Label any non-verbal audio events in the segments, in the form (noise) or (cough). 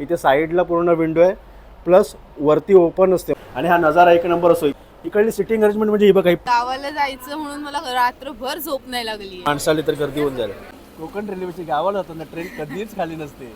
इथे साईडला पूर्ण विंडो आहे प्लस वरती ओपन असते. आणि हा नजारा एक नंबर असतो. इकडली सिटिंग अरेंजमेंट म्हणजे ही बघा गावाला जायचं म्हणून मला रात्रभर झोप नाही लागली. माणसाली तर गर्दी होऊन जाईल. कोकण रेल्वेची गावाला जाताना ट्रेन कधीच खाली नसते.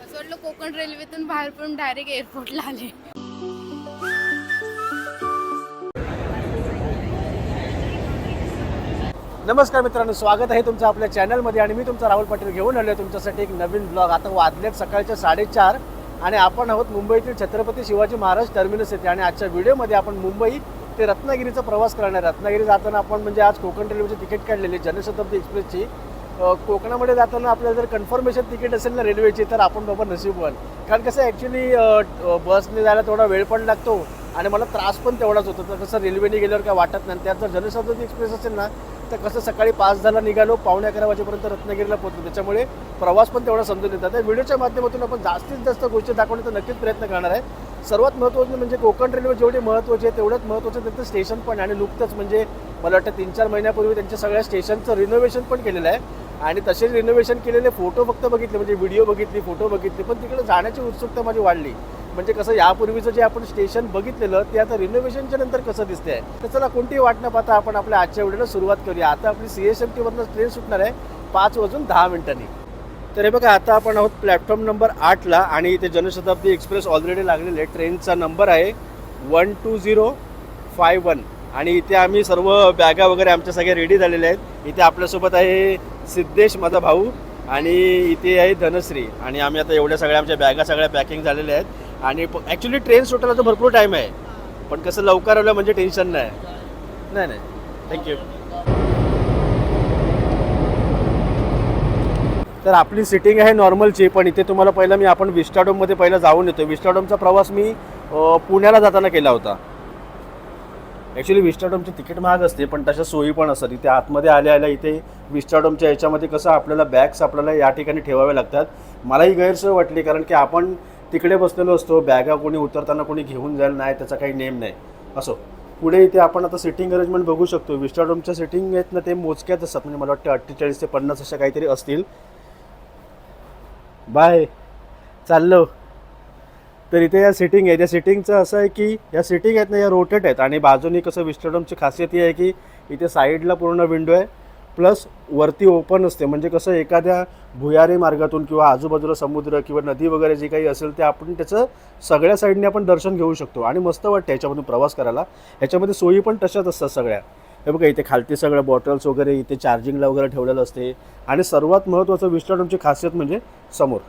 असं वाटलं कोकण रेल्वेतून बाहेर पडून डायरेक्ट एअरपोर्टला आले. नमस्कार मित्रांनो स्वागत आहे तुमचं आपल्या चॅनलमध्ये आणि मी तुमचा राहुल पाटील घेऊन आलो आहे तुमच्यासाठी एक नवीन ब्लॉग आता वाजलेत सकाळच्या साडेचार आणि आपण आहोत मुंबईतील छत्रपती शिवाजी महाराज टर्मिनस येथे. आणि आजच्या व्हिडिओमध्ये आपण मुंबई ते रत्नागिरीचा प्रवास करणार आहे रत्नागिरी जाताना आपण म्हणजे आज कोकण रेल्वेची तिकीट काढलेली जनशताब्दी एक्सप्रेसची कोकणामध्ये जाताना आपल्याला जर कन्फर्मेशन तिकीट असेल ना रेल्वेची तर आपण बाबा नशीबवान कारण कसं ॲक्च्युली बसने जायला थोडा वेळ पण लागतो आणि मला त्रास पण तेवढाच होतो. तर कसं रेल्वेने गेल्यावर काय वाटत नाही. त्यात जर जनशताब्दी एक्सप्रेस असेल ना तर कसं सकाळी पाच झाला निघालो पावणे अकरा वाजेपर्यंत रत्नागिरीला पोहोचलो. त्याच्यामुळे प्रवास पण तेवढा समजून येतात त्या व्हिडिओच्या माध्यमातून आपण जास्तीत जास्त गोष्टी दाखवण्याचा नक्कीच प्रयत्न करणार आहे. सर्वात महत्त्वाचं म्हणजे कोकण रेल्वे जेवढी महत्त्वाची आहे तेवढंच महत्त्वाचं त्यांचं स्टेशन पण आणि नुकतंच म्हणजे मला वाटतं तीन चार महिन्यापूर्वी त्यांच्या सगळ्या स्टेशनचं रिनोव्हेशन पण केलेलं आहे. आणि तसेच रिनोव्हेशन केलेले फोटो फक्त बघितले म्हणजे व्हिडिओ बघितली फोटो बघितले. पण तिकडे जाण्याची उत्सुकता माझी वाढली. म्हणजे कसं यापूर्वीचं जे आपण स्टेशन बघितलेलं ते आता रिनोव्हेशनच्या नंतर कसं दिसतंय? तर चला कोणतीही वाट न पाहता आपण आपल्या आजच्या व्हिडिओला सुरुवात करूया. आता आपली सी एस एम टीवरनं ट्रेन सुटणार आहे पाच वाजून दहा मिनिटांनी. तर हे बघा आता आपण आहोत प्लॅटफॉर्म नंबर आठला आणि इथे जनशताब्दी एक्सप्रेस ऑलरेडी लागलेले आहे. ट्रेनचा नंबर आहे one two zero five one आणि इथे आम्ही सर्व बॅगा वगैरे आमच्या सगळ्या रेडी झालेल्या आहेत. इथे आपल्यासोबत आहे सिद्धेश माझा भाऊ आणि इथे आहे धनश्री. आणि आम्ही आता एवढ्या सगळ्या आमच्या बॅगा सगळ्या पॅकिंग झालेल्या आहेत. आणि ॲक्च्युली ट्रेन सुटायला तर भरपूर टाईम आहे. पण कसं लवकर आलं म्हणजे टेन्शन नाही. नाही नाही. थँक्यू तर आपली सिटिंग आहे नॉर्मलची पण इथे तुम्हाला पहिलं मी आपण विस्टाडोममध्ये पहिलं जाऊन येतो विस्टाडोमचा प्रवास मी पुण्याला जाताना केला होता. ॲक्च्युली विस्टाडोमची तिकीट महाग असते पण तशा सोयी पण असतात. इथे आतमध्ये आल्या आल्या इथे विस्टाडोमच्या याच्यामध्ये कसं आपल्याला बॅग्स आपल्याला या ठिकाणी ठेवावे लागतात. मलाही गैरसोय वाटली कारण की आपण तिकडे बसलेलो असतो बॅगा कोणी उतरताना कोणी घेऊन जाईल नाही त्याचा काही नेम नाही. असो. पुढे इथे आपण आता सिटिंग अरेंजमेंट बघू शकतो. विस्टाडोमच्या सिटिंग आहेत ना ते मोजक्याच असतात. म्हणजे मला वाटतं अठ्ठेचाळीस ते पन्नास अशा काहीतरी असतील. बाय. चाललो. तर इथे या सिटिंग आहे त्या सिटिंगचं असं आहे की या सिटिंग आहेत ना या रोटेट आहेत. आणि बाजूनी कसं विस्टाडोमची खासियत ही आहे की इथे साईडला पूर्ण विंडो आहे. प्लस वरती ओपन असते. म्हणजे कसं एखाद्या भुयारी मार्गातून किंवा आजूबाजूला समुद्र किंवा नदी वगैरे जे काही असेल ते आपण त्याचं सगळ्या साईडने आपण दर्शन घेऊ शकतो. आणि मस्त वाटतं ह्याच्यामधून प्रवास करायला. ह्याच्यामध्ये सोयी पण तशाच असतात सगळ्या. हे बघा इथे खालती सगळ्या बॉटल्स वगैरे इथे चार्जिंगला वगैरे ठेवलेलं असते. आणि सर्वात महत्त्वाचं विस्टॉडमची खासियत म्हणजे समोर.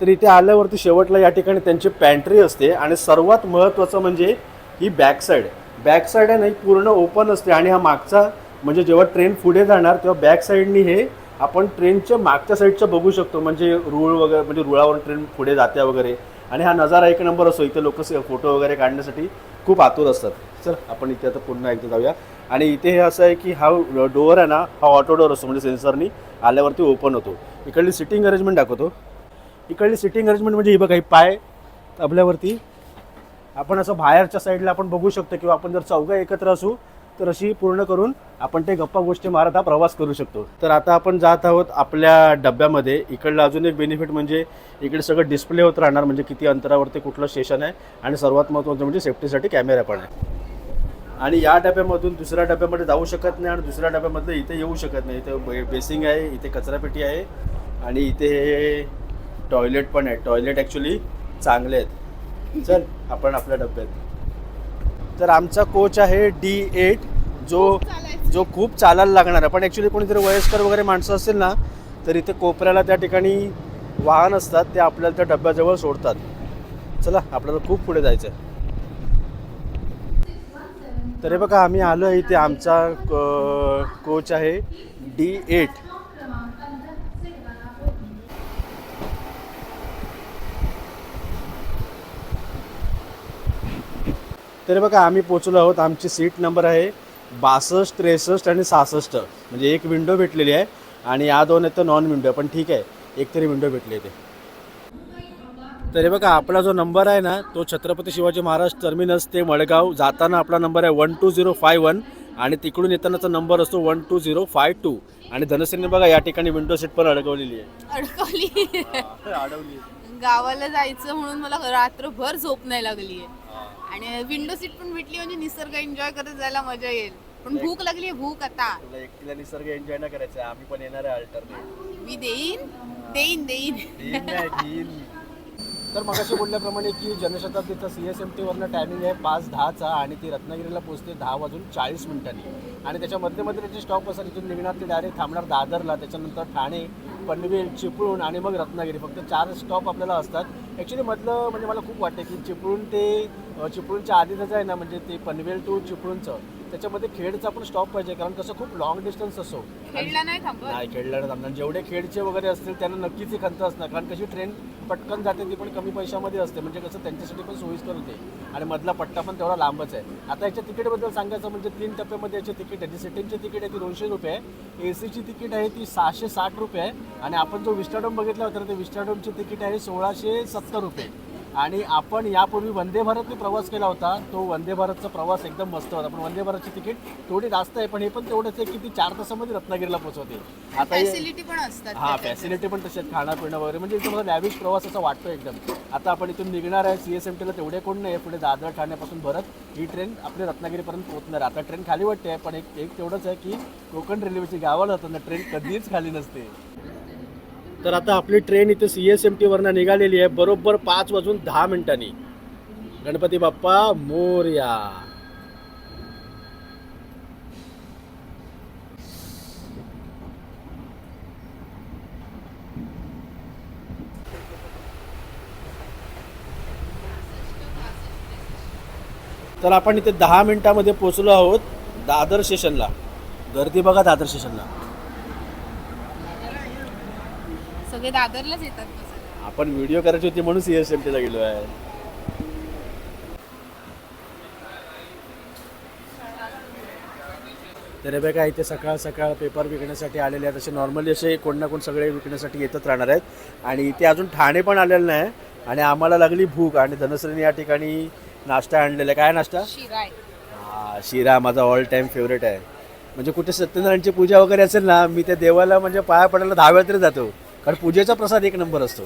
तर इथे आल्यावरती शेवटला या ठिकाणी त्यांची पॅन्ट्री असते. आणि सर्वात महत्त्वाचं म्हणजे ही बॅक साईड बॅक साईड आहे ना ही पूर्ण ओपन असते. आणि हा मागचा म्हणजे जेव्हा ट्रेन पुढे जाणार तेव्हा बॅक साईडनी हे आपण ट्रेनच्या मागच्या साईडचं बघू शकतो. म्हणजे रूळ वगैरे म्हणजे रुळावर ट्रेन पुढे जाते वगैरे. आणि हा नजारा एक नंबर असतो. इथे लोक फोटो वगैरे काढण्यासाठी खूप आतुर असतात. चल आपण इथे आता पुन्हा एकदा जाऊया. आणि इथे हे असं आहे की हा डोअर आहे ना हा ऑटो डोअर असतो. म्हणजे सेन्सरनी आल्यावरती ओपन होतो. इकडली सिटिंग अरेंजमेंट दाखवतो. इकडली सिटिंग अरेंजमेंट म्हणजे ही बघा ही पाय आपल्यावरती आपण असं बाहेरच्या साईडला आपण बघू शकतो. किंवा आपण जर चौघा एकत्र असू तर अशी पूर्ण करून आपण ते गप्पा गोष्टी मारत हा प्रवास करू शकतो. तर आता आपण जात आहोत आपल्या डब्यामध्ये. इकडलं अजून एक बेनिफिट म्हणजे इकडे सगळं डिस्प्ले होत राहणार म्हणजे किती अंतरावरती कुठलं स्टेशन आहे आणि सर्वात महत्त्वाचं म्हणजे सेफ्टीसाठी कॅमेरा पण आहे. आणि या डब्यामधून दुसऱ्या डब्यामध्ये जाऊ शकत नाही आणि दुसऱ्या डब्यामधलं इथे येऊ शकत नाही. इथे बे- बेसिंग आहे इथे कचरापेटी आहे आणि इथे हे टॉयलेट पण आहे. टॉयलेट ॲक्च्युली चांगले आहेत. चल आपण आपल्या डब्यात. तर आमचा कोच आहे डी एट जो जो खूप चालायला लागणार आहे. पण ॲक्च्युली कोणीतरी वयस्कर वगैरे माणसं असेल ना तर इथे कोपऱ्याला त्या ठिकाणी वाहन असतात ते आपल्याला त्या डब्याजवळ सोडतात. चला आपल्याला खूप पुढे जायचं आहे तर हे बघा आम्ही आलो आहे इथे. आमचा क- कोच आहे डी एट तर बघा आम्ही पोचलो आहोत. आमची सीट नंबर आहे बासष्ट त्रेसष्ट आणि सहासष्ट. म्हणजे एक विंडो भेटलेली आहे आणि या दोन आहेत तर नॉन विंडो पण ठीक आहे एक तरी विंडो भेटली इथे. तर बघा आपला जो नंबर आहे ना तो छत्रपती शिवाजी महाराज टर्मिनस ते मडगाव जाताना आपला नंबर आहे one two zero five one आणि तिकडून येतानाचा नंबर असतो one two zero five two आणि धनश्रीने बघा या ठिकाणी विंडो सीट पण अडकवलेली आहे. अडकवली. अडवली गावाला जायचं म्हणून मला रात्रभर झोप नाही लागली आणि विंडो सीट पण भेटली म्हणजे निसर्ग एन्जॉय करत जायला मजा येईल. पण भूक लागली भूक आता. तुला एकटीला निसर्ग एन्जॉय नाही करायचा आम्ही पण येणार आहे अल्टरनेट मी देईन देईन देईन. तर मगाशी बोलल्याप्रमाणे की जनशताब्दीचा सी एस एम टीवरनं टायमिंग आहे पाच दहाचा आणि ती रत्नागिरीला पोहोचते दहा वाजून चाळीस मिनिटांनी. आणि त्याच्या मध्ये मध्ये त्याचे स्टॉप असतात इथून निघणार ते डायरेक्ट थांबणार दादरला. त्याच्यानंतर ठाणे पनवेल चिपळूण आणि मग रत्नागिरी. फक्त चार स्टॉप आपल्याला असतात. ॲक्च्युली मधलं म्हणजे मला खूप वाटतं की चिपळूण ते चिपळूणच्या आधीचं आहे ना म्हणजे ते पनवेल टू चिपळूणचं. त्याच्यामध्ये खेडचा पण स्टॉप पाहिजे कारण कसं खूप लॉंग डिस्टन्स असो. खेळला नाही थांबत. नाही खेळल्यानं थांबणार. जेवढे खेळचे वगैरे असतील त्यांना नक्कीच ही खंत असणार. कारण कशी ट्रेन पटकन जाते ती पण कमी पैशामध्ये असते. म्हणजे कसं त्यांच्यासाठी पण सोयीस्कर होते. आणि मधला पट्टा पण तेवढा लांबच आहे. आता याच्या तिकीटबद्दल सांगायचं म्हणजे तीन टप्प्यामध्ये याचे तिकीट आहे. जी सिटिंगची तिकीट आहे ती दोनशे रुपये आहे. ए सीची तिकीट आहे ती सहाशे साठ रुपये आहे. आणि आपण जो विस्टाडोम बघितला होता ते विस्टाडोमची तिकीट आहे सोळाशे सत्तर रुपये. आणि आपण यापूर्वी वंदे भारतने प्रवास केला होता तो वंदे भारतचा प्रवास एकदम मस्त होता. पण वंदे भारतची तिकीट थोडी जास्त आहे पण हे पण तेवढंच आहे की ती चार तासामध्ये रत्नागिरीला पोहोचवते. आता हे- फॅसिलिटी पण असतात हा फॅसिलिटी पण तसेच खाणं पिणं वगैरे. म्हणजे मला लॅविश प्रवास असा वाटतो एकदम. आता आपण इथून निघणार आहे सी एस एम टीला तेवढे कोण नाही पुढे दादर ठाण्यापासून भरत ही ट्रेन आपली रत्नागिरीपर्यंत पोहोचणार आता ट्रेन खाली वाटते पण एक एक तेवढंच आहे की कोकण रेल्वेची गावाला जाताना ट्रेन कधीच खाली नसते. तर आता आपली ट्रेन इथे सी एस एम टीवरनं निघालेली आहे बरोबर पाच वाजून दहा मिनिटांनी. गणपती बाप्पा मोरया. तर आपण इथे दहा मिनिटामध्ये पोचलो आहोत दादर स्टेशनला. गर्दी बघा दादर स्टेशनला. सगळे दादरलाच येतात बसायला. आपण व्हिडिओ करायची होती म्हणून सी एस एम टीला गेलो आहे. तर हे बघा इथे सकाळ सकाळ पेपर विकण्यासाठी आलेले आहेत. असे नॉर्मली असे कोण ना कोण सगळे विकण्यासाठी येतच राहणार आहेत. आणि इथे अजून ठाणे पण आलेलं नाही. आणि आम्हाला लागली भूक आणि धनश्रीने या ठिकाणी नाश्ता आणलेला आहे. काय नाश्ता? हा शिरा माझा ऑल टाईम फेवरेट आहे. म्हणजे कुठे सत्यनारायणची पूजा वगैरे असेल ना मी त्या देवाला म्हणजे पाया पडायला दहा वेळा तरी जातो. कारण पूजेचा प्रसाद एक नंबर असतो.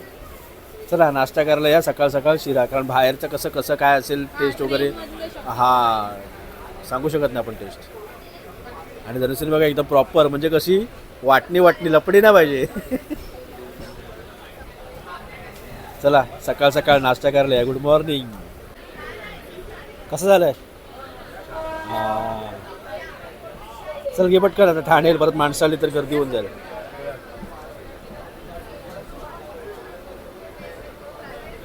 चला नाश्ता करायला या सकाळ सकाळ शिरा कारण बाहेरचं कसं कसं काय असेल टेस्ट वगैरे हा सांगू शकत नाही आपण टेस्ट आणि धनुष्यनी बघा एकदम प्रॉपर म्हणजे कशी वाटणी वाटणी लपडी ना पाहिजे. (laughs) चला सकाळ सकाळ नाश्ता करायला या. गुड मॉर्निंग कसं झालंय? हा. चल घे पटकन आता ठाणे परत माणसं आली तर गर्दी होऊन जाईल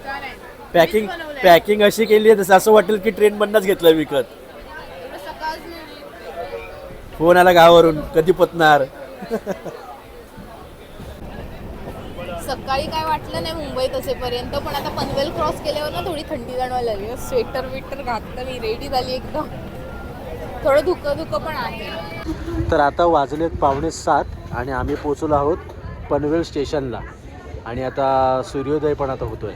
छान आहे. पॅकिंग बनवलंय. पॅकिंग अशी केली आहे तसं असं वाटेल की ट्रेन मधनच घेतलं विकत. एवढं सकाळच नाही. फोन आला गावावरून कधी पतणार सकाळी काय वाटलं नाही मुंबईत असेपर्यंत पण आता पनवेल क्रॉस केल्यावर ना थोडी थंडी जाणवायला लागली. स्वेटर विटर घातलं मी रेडी झाली एकदम. थोडं धुकं धुकं पण आहे. तर आता वाजलेत पावणे सात आणि आम्ही पोचलो आहोत पनवेल स्टेशनला. आणि आता सूर्योदय पण आता होतोय.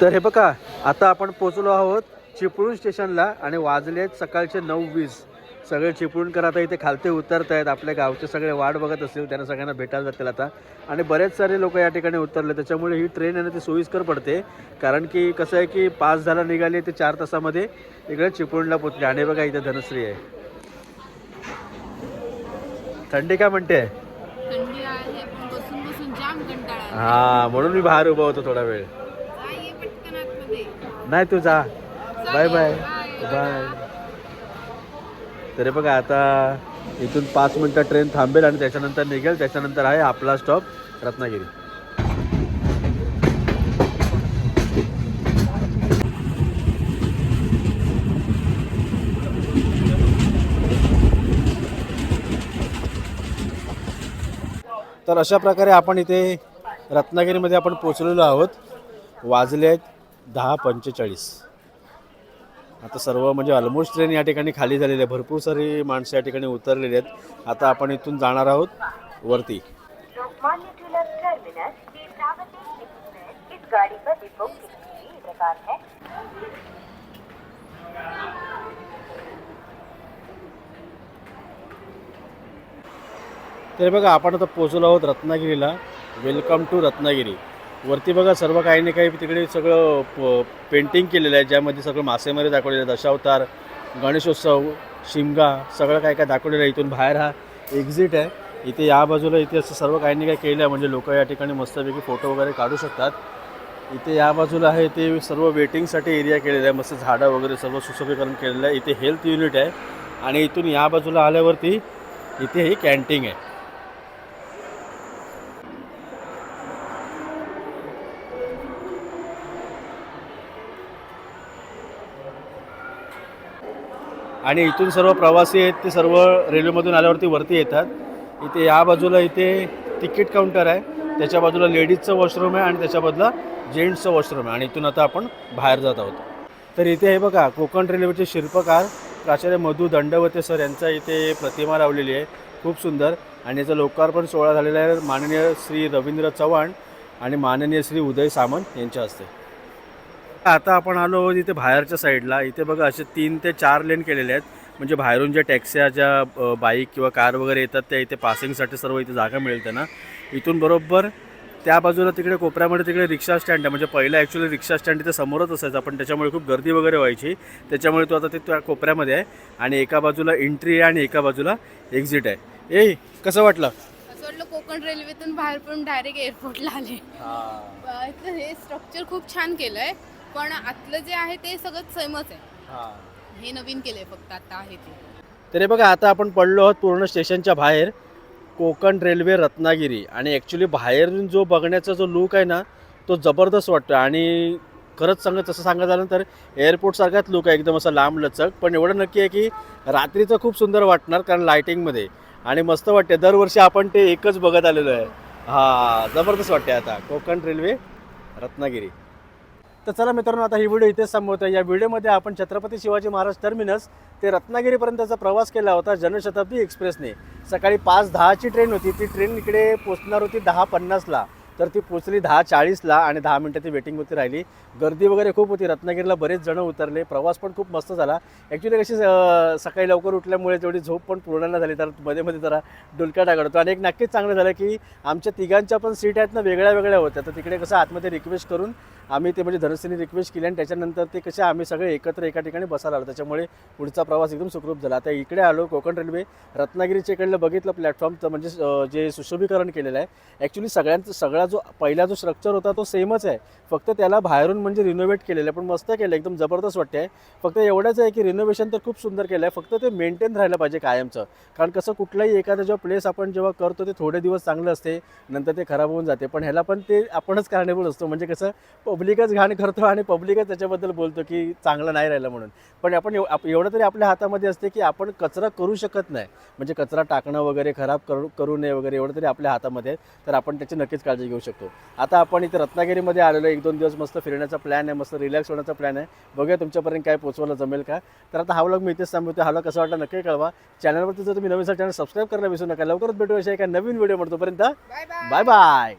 तर हे बघा आता आपण पोचलो आहोत चिपळूण स्टेशनला आणि वाजलेत सकाळचे नऊ वीस. सगळे चिपळूणकर आता इथे खालते उतरत आहेत आपल्या गावचे सगळे वाट बघत असतील त्यांना सगळ्यांना भेटायला जातील आता. आणि बरेच सारे लोक या ठिकाणी उतरले त्याच्यामुळे ही ट्रेन आहे ना ती सोयीस्कर पडते. कारण की कसं आहे की पाच झाला निघाली ते चार तासामध्ये इकडे चिपळूणला पोचले आणि बघा इथे धनश्री आहे. थंडी काय म्हणते. हा म्हणून मी बाहेर उभा होतो थोडा वेळ जा, ये पटकन आतमध्ये. नाही तू जा. Bye bye. बाय तरी बघा आता इथून पाच मिनटं ट्रेन थांबेल आणि त्याच्यानंतर निघेल. त्याच्यानंतर आहे आपला स्टॉप रत्नागिरी. तर अशा प्रकारे आपण इथे रत्नागिरीमध्ये आपण पोचलेलो आहोत. वाजले आहेत दहा पंचेचाळीस. आता सर्व म्हणजे ऑलमोस्ट ट्रेन या ठिकाणी खाली झालेली आहे भरपूर सारी माणसं या ठिकाणी उतरलेली आहेत. आता आपण इथून जाणार आहोत वरती. तर बघा आपण आता पोहोचलो आहोत रत्नागिरीला. Welcome to Ratnagiri. वरती बघा सर्व काही नाही काही तिकडे सगळं प पेंटिंग केलेलं आहे ज्यामध्ये सगळं मासेमारी दाखवलेलं आहे दशावतार गणेशोत्सव शिमगा सगळं काय काय दाखवलेलं आहे. इथून बाहेर हा एक्झिट आहे. इथे या बाजूला इथे असं सर्व काही नाही काय केलं आहे. म्हणजे लोक या ठिकाणी मस्तपैकी फोटो वगैरे काढू शकतात. इथे या बाजूला आहे ते सर्व वेटिंगसाठी एरिया केलेला आहे. मस्त झाडं वगैरे सर्व सुशोभीकरण केलेलं आहे. इथे हेल्थ युनिट आहे. आणि इथून या बाजूला आल्यावरती इथे ही कॅन्टीन आहे. आणि इथून सर्व प्रवासी आहेत ते सर्व रेल्वेमधून आल्यावरती वरती येतात. इथे या बाजूला इथे तिकीट काउंटर आहे त्याच्या बाजूला लेडीजचं वॉशरूम आहे आणि त्याच्या बाजूला जेंट्सचं वॉशरूम आहे आणि इथून आता आपण बाहेर जात आहोत. तर इथे हे बघा कोकण रेल्वेचे शिल्पकार प्राचार्य मधु दंडवते सर यांचा इथे प्रतिमा लावलेली आहे खूप सुंदर. आणि याचा लोकार्पण सोहळा झालेला आहे माननीय श्री रवींद्र चव्हाण आणि माननीय श्री उदय सामंत यांच्या हस्ते. आता आपण आलो इथे बाहेरच्या साईडला. इथे बघा असे तीन ते चार लेन केलेले आहेत. म्हणजे बाहेरून ज्या टॅक्स्या ज्या बाईक किंवा कार वगैरे येतात त्या इथे पासिंगसाठी सर्व इथे जागा मिळेल त्यांना. इथून बरोबर त्या बाजूला तिकडे कोपऱ्यामध्ये तिकडे रिक्षा स्टँड आहे. म्हणजे पहिला ॲक्च्युली रिक्षा स्टँड इथे समोरच असायचा. पण त्याच्यामुळे खूप गर्दी वगैरे व्हायची. त्याच्यामुळे तो आता ते त्या कोपऱ्यामध्ये आहे. आणि एका बाजूला एंट्री आहे आणि एका बाजूला एक्झिट आहे. ए कसं वाटलं? कोकण रेल्वेतून बाहेर पण डायरेक्ट एअरपोर्टला आले. हे. स्ट्रक्चर खूप छान केलंय. पण आतलं जे आहे ते सगळं सेमच आहे. हे. नवीन केलंय फक्त आता आहे ते. तरी बघा आता आपण पडलो आहोत पूर्ण स्टेशनच्या बाहेर कोकण रेल्वे रत्नागिरी. आणि ॲक्च्युली बाहेरून जो बघण्याचा जो लुक आहे ना तो जबरदस्त वाटतो आणि खरंच सांगत तसं सांगायचं झालं तर एअरपोर्टसारखाच लुक आहे. एकदम असं लांब लचक. पण एवढं नक्की आहे की रात्रीचं खूप सुंदर वाटणार कारण लायटिंगमध्ये आणि मस्त वाटते दरवर्षी आपण ते एकच बघत आलेलो आहे. हां जबरदस्त वाटते आता. कोकण रेल्वे रत्नागिरी. तर चला मित्रांनो आता ही व्हिडिओ इथेच संपवतो या व्हिडिओमध्ये आपण छत्रपती शिवाजी महाराज टर्मिनस ते रत्नागिरीपर्यंतचा प्रवास केला होता जनशताब्दी एक्सप्रेसने. सकाळी पाच दहाची ट्रेन होती. ती ट्रेन इकडे पोचणार होती दहा पन्नासला. तर ती पोचली दहा चाळीसला आणि दहा मिनटं ती वेटिंगवरती राहिली. गर्दी वगैरे खूप होती. रत्नागिरीला बरेच जण उतरले. प्रवास पण खूप मस्त झाला. ॲक्च्युली कशी सकाळी लवकर उठल्यामुळे तेवढी झोप पण पूर्ण नाही झाली तर मध्ये मध्ये जरा डुलका टाकडतो आणि एक नक्कीच चांगलं झालं की आमच्या तिघांच्या पण सीट आहेत ना वेगळ्या वेगळ्या होत्या. तर तिकडे कसं आतमध्ये रिक्वेस्ट करून आम्ही ते म्हणजे धनश्रीने रिक्वेस्ट केली आणि त्याच्यानंतर ते कसे आम्ही सगळे एकत्र एका ठिकाणी बसायला आलो. त्याच्यामुळे पुढचा प्रवास एकदम सुखरूप झाला. आता इकडे आलो कोकण रेल्वे. रत्नागिरीच्या इकडलं बघितलं प्लॅटफॉर्मचं म्हणजे जे सुशोभीकरण केलेलं आहे. ॲक्च्युली सगळ्यांचं सगळं जो पहिला जो स्ट्रक्चर होता तो सेमच आहे. फक्त त्याला बाहेरून म्हणजे रिनोव्हेट केलेलं आहे. पण मस्त केलं एकदम जबरदस्त वाटते आहे फक्त एवढंच आहे की रिनोव्हेशन तर खूप सुंदर केलं आहे फक्त ते मेंटेन राहिलं पाहिजे कायमचं. कारण कसं कुठलाही एखादा जेव्हा प्लेस आपण जेव्हा करतो ते थोडे दिवस चांगलं असते. नंतर ते खराब होऊन जाते. पण ह्याला पण ते आपणच कारणीभूत असतो. म्हणजे कसं पब्लिकच घाण करतो आणि पब्लिकच त्याच्याबद्दल बोलतो की चांगलं नाही राहिलं म्हणून. पण आपण एवढं तरी आपल्या हातामध्ये असते की आपण कचरा करू शकत नाही. म्हणजे कचरा टाकणं वगैरे खराब करू करू नये वगैरे एवढं तरी आपल्या हातामध्ये तर आपण त्याची नक्कीच काळजी घेऊ. शकतो. आता आपण इथे रत्नागिरीमध्ये आलेलो. एक दोन दिवस मस्त फिरण्याचा प्लॅन आहे मस्त रिलॅक्स होण्याचा प्लॅन आहे. बघूया तुमच्यापर्यंत काय पोचवायला जमेल का. तर आता हा व्लॉग मी इथेच थांबवतो हा व्लॉग कसा वाटला नक्की कळवा. चॅनलवरती जर तुम्ही नवीन चॅनल सबस्क्राईब करायला विसरू नका. लवकरच भेटू अशा एका नवीन व्हिडिओ म्हणतो तोपर्यंत बाय बाय बाय बाय